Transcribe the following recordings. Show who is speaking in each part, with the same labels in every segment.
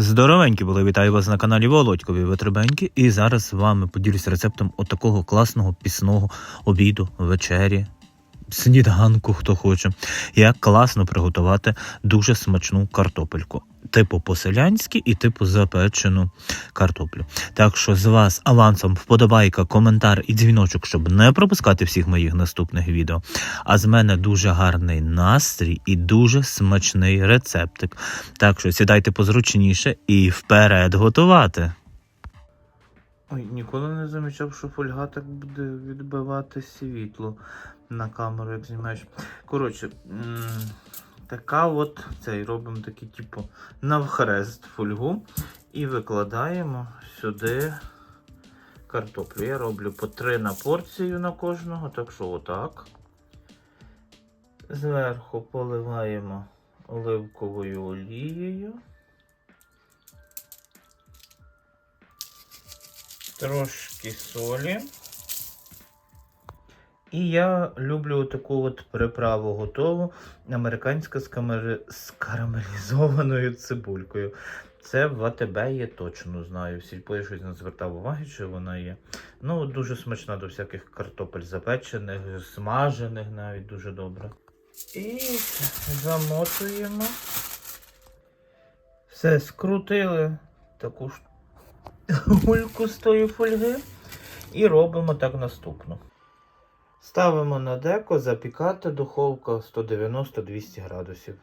Speaker 1: Здоровенькі були, вітаю вас на каналі Володькові Витребеньки. І зараз з вами поділюсь рецептом отакого класного пісного обіду, вечері, сніданку, хто хоче. Як класно приготувати дуже смачну картопельку. Типу по-селянськи і типу запечену картоплю. Так що з вас авансом вподобайка, коментар і дзвіночок, щоб не пропускати всіх моїх наступних відео. А з мене дуже гарний настрій і дуже смачний рецептик. Так що сідайте позручніше і вперед готувати. Ой, ніколи не замічав, що фольга так буде відбивати світло на камеру, як знімаєш. Коротше, така от цей робимо такий, типу, навхрест фольгу і викладаємо сюди картоплю. Я роблю по 3 на порцію на кожного, так що отак. Зверху поливаємо оливковою олією. Трошки солі. І я люблю таку от приправу готову. Американська з, камери... з карамелізованою цибулькою. Це в АТБ є точно знаю. В сільпо я щось не звертав уваги, чи вона є. Ну, дуже смачна до всяких картопель запечених, смажених навіть дуже добре. І замотуємо. Все, скрутили таку ж гульку з тої фольги. І робимо так наступно. Ставимо на деко запікати духовка 190-200 градусів.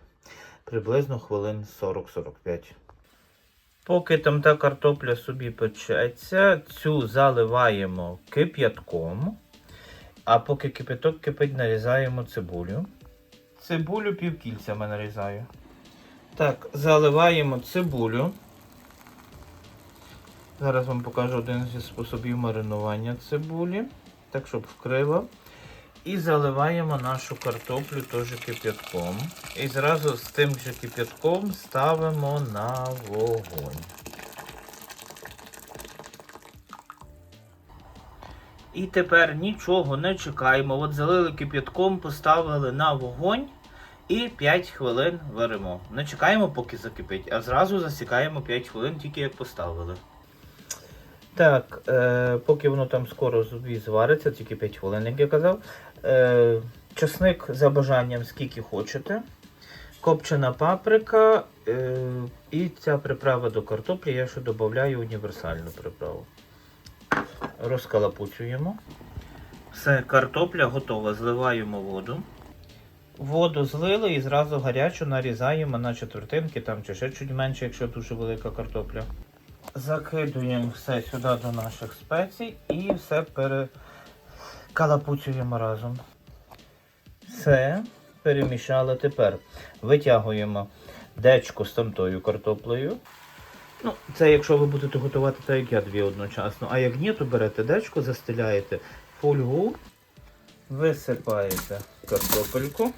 Speaker 1: Приблизно хвилин 40-45. Поки там та картопля собі печеться, цю заливаємо кип'ятком. А поки кипяток кипить, нарізаємо цибулю. Цибулю півкільцями нарізаю. Так, заливаємо цибулю. Зараз вам покажу один зі способів маринування цибулі. Так, щоб вкрила. І заливаємо нашу картоплю теж кип'ятком. І зразу з тим же кип'ятком ставимо на вогонь. І тепер нічого не чекаємо. От залили кип'ятком, поставили на вогонь і 5 хвилин варимо. Не чекаємо, поки закипить, а зразу засікаємо 5 хвилин, тільки як поставили. Так, е, поки воно там скоро зубі звариться, тільки 5 хвилин, як я казав. Е, часник за бажанням, скільки хочете. Копчена паприка е, і ця приправа до картоплі. Я ще додаю універсальну приправу. Розкалапуцюємо. Все, картопля готова. Зливаємо воду. Воду злили і зразу гарячу нарізаємо на четвертинки, там чи ще чуть менше, якщо дуже велика картопля. Закидуємо все сюди до наших спецій і все перекалапуцюємо разом. Все, перемішали тепер. Витягуємо дечку з тамтою картоплею. Ну, це якщо ви будете готувати так, як я дві одночасно. А як ні, то берете дечку, застеляєте фольгу, висипаєте картопельку.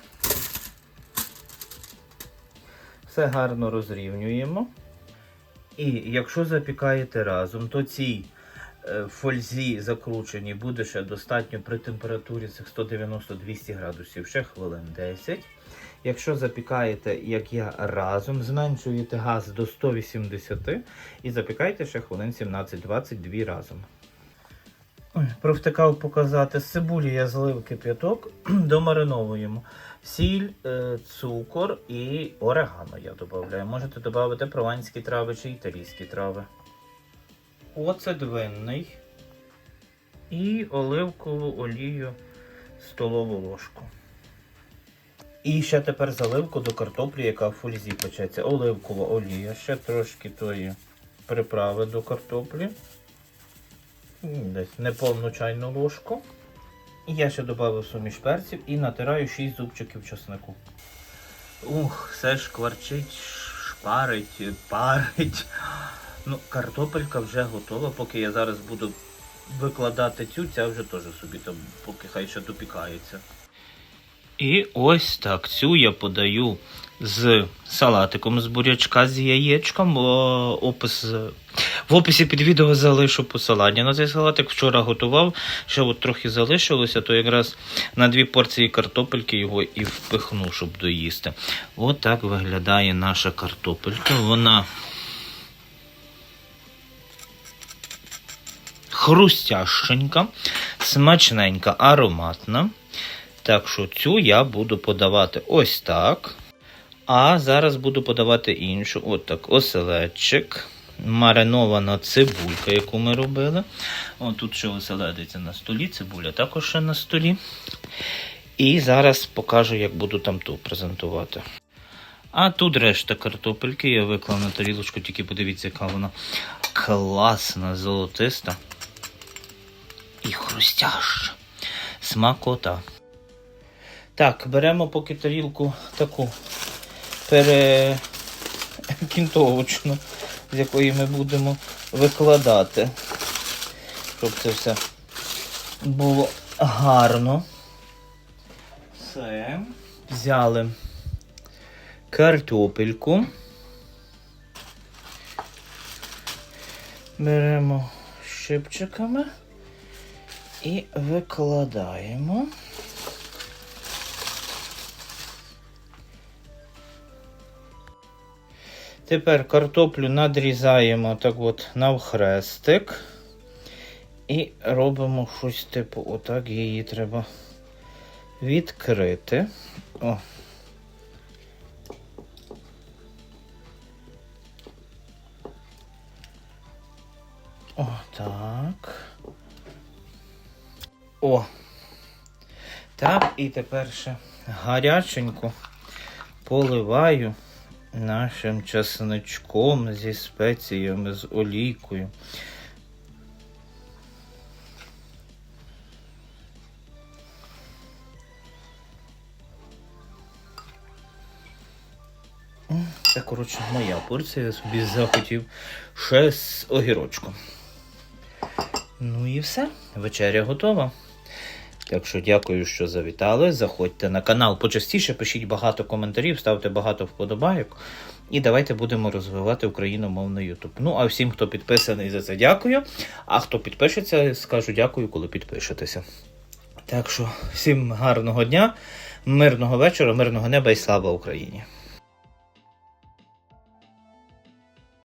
Speaker 1: Все гарно розрівнюємо. І якщо запікаєте разом, то цій е, фользі закручені буде ще достатньо при температурі цих 190-200 градусів, ще хвилин 10. Якщо запікаєте, як я разом, зменшуєте газ до 180 і запікаєте ще хвилин 17-22 разом. Ой, Провтикав показати. З цибулі я злив кип'яток, домариновуємо. Сіль, е, цукор і орегано я додаю. Можете додати прованські трави чи італійські трави. Оцет винний і оливкову олію столову ложку. І ще тепер заливку до картоплі, яка в фользі печеться. Оливкова олія, ще трошки тої приправи до картоплі. Десь неповну чайну ложку. Я ще додав суміш перців і натираю 6 зубчиків чеснику. Ух, все ж кварчить, шпарить, парить. Ну, картопелька вже готова, поки я зараз буду викладати цю, ця вже теж собі там, поки хай ще допікається. І ось так цю я подаю з салатиком з бурячка з яєчком. Опис в описі під відео залишу посилання на цей салатик. Вчора готував, ще от трохи залишилося, то якраз на дві порції картопельки його і впихну, щоб доїсти. От виглядає наша картопелька. Вона хрустященька, смачненька, ароматна. Так що цю я буду подавати ось так. А зараз буду подавати іншу. От так, оселедчик. Маринована цибулька, яку ми робили. О, тут ще оселедиться на столі, цибуля також ще на столі. І зараз покажу, як буду там ту презентувати. А тут решта картопельки я виклав на тарілочку, тільки подивіться, яка вона класна, золотиста і хрустяща. Смакота. Так, беремо поки тарілку таку перекінтовочну, з якої ми будемо викладати, щоб це все було гарно. Все. Взяли картопельку. Беремо щипчиками і викладаємо. Тепер картоплю надрізаємо так от навхрестик. І робимо щось типу, отак її треба відкрити. О. О, так. О. Так, і тепер ще гаряченько поливаю нашим чесничком зі спеціями, з олійкою. Це, коротше, моя порція. Я собі захотів ще з огірочком. Ну і все. Вечеря готова. Так що дякую, що завітали. Заходьте на канал почастіше, пишіть багато коментарів, ставте багато вподобайок. І давайте будемо розвивати україномовний YouTube. Ну, а всім, хто підписаний, за це дякую. А хто підпишеться, скажу дякую, коли підпишетеся. Так що, всім гарного дня, мирного вечора, мирного неба і слава Україні!